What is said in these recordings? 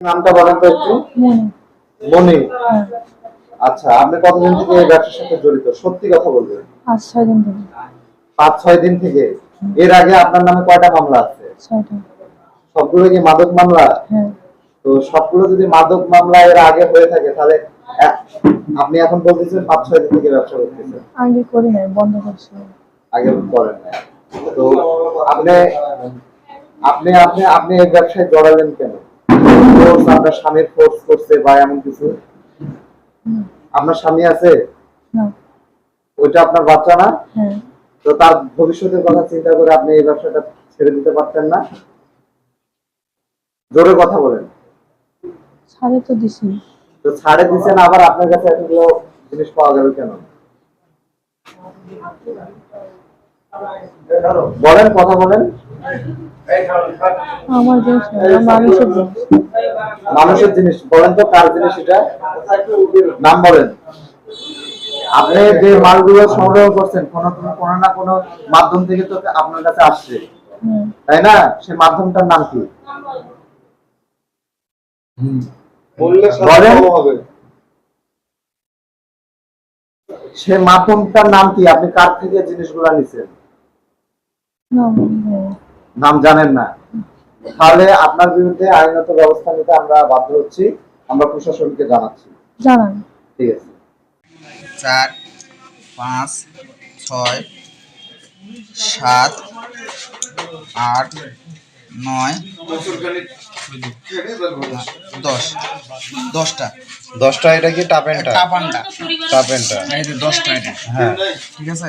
নামটা বলেন তো একটু। মনি। হ্যাঁ। আচ্ছা আপনি কতদিন থেকে এই ব্যবসার সাথে জড়িত? সত্যি কথা বলবেন? আজ ছয় দিন ধরে। পাঁচ ছয় দিন থেকে? এর আগে আপনার নামে কয়টা মামলা আছে? ছয়টা। সবগুলো কি মাদক মামলা? হ্যাঁ। তো সবগুলো যদি মাদক মামলা এর আগে হয়ে থাকে তাহলে আপনি এখন বলতেছেন পাঁচ ছয় দিন থেকে ব্যবসা করতেছেন। আগে করি নাই বন্ধ করছি। আগে করেন না। তো আপনি আপনি আপনি আপনি এই ব্যবসায় জড়ালেন কেন? ফোর্স আপনার স্বামীর ফোর্স করছে বা এমন কিছু? আপনার স্বামী আছে? ওইটা আপনার বাচ্চা না? হ্যাঁ। তো তার ভবিষ্যতের কথা চিন্তা করে আপনি এই ব্যবসাটা ছেড়ে দিতে পারতেন না? জোরে কথা বলেন। ছাড়ে তো দিছি। তো ছাড়ে দিচ্ছেন আবার আপনার কাছে এতগুলো জিনিস পাওয়া গেল কেন? বলেন কথা বলেন। আমার জিনিস না মানুষের জিনিস। মানুষের জিনিস বলেন তো কার জিনিস এটা? নাম বলেন আপনি যে মালগুলো সংগ্রহ করছেন কোনো কোনো কোনো না কোনো মাধ্যম থেকে তো আপনার কাছে আসছে। তাই না? সে মাধ্যমটার নাম কি? বললে বলেন। হবে। সে মাধ্যমটার নাম কি? আপনি কার থেকে জিনিসগুলো নিছেন? নাম জানেন না। তাহলে আপনার বিরুদ্ধে আইনত ব্যবস্থা নিতে আমরা বাধ্য হচ্ছি। আমরা প্রশাসনকে জানাচ্ছি। জানান। ঠিক আছে। চার পাঁচ ছয় সাত আট নয় দশ। দশটা। দশটা এটা কি টাপেনটা? টাপানটা। টাপেনটা। দশটা এটা। হ্যাঁ। ঠিক আছে?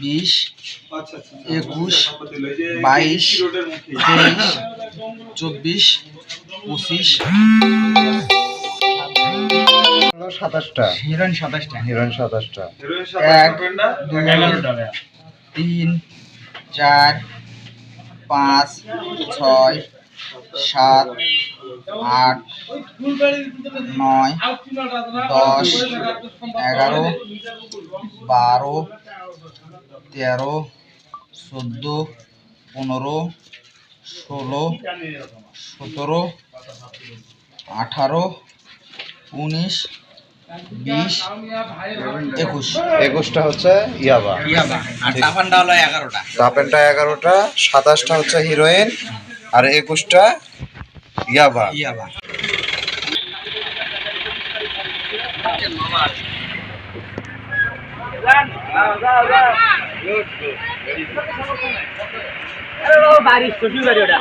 বিশ একুশ বাইশ তেইশ চব্বিশ পঁচিশ। সাতাশটা। হিরোইন সাতাশটা। হিরোইন সাতাশটা। এক দুই তিন চার পাঁচ ছয় সাত আট নয় দশ এগারো বারো তেরো চোদ্দ পনেরো ষোলো সতেরো আঠারো উনিশ বিশ একুশ। একুশটা হচ্ছে ইয়াবা। ইয়াবা। আর হলো এগারোটা। টাপেনটা এগারোটা সাতাশটা হচ্ছে হিরোইন আর একুশটা ইয়াবা। ইয়াবা। বাড়ি শ্বশুর বাড়ি ওটা।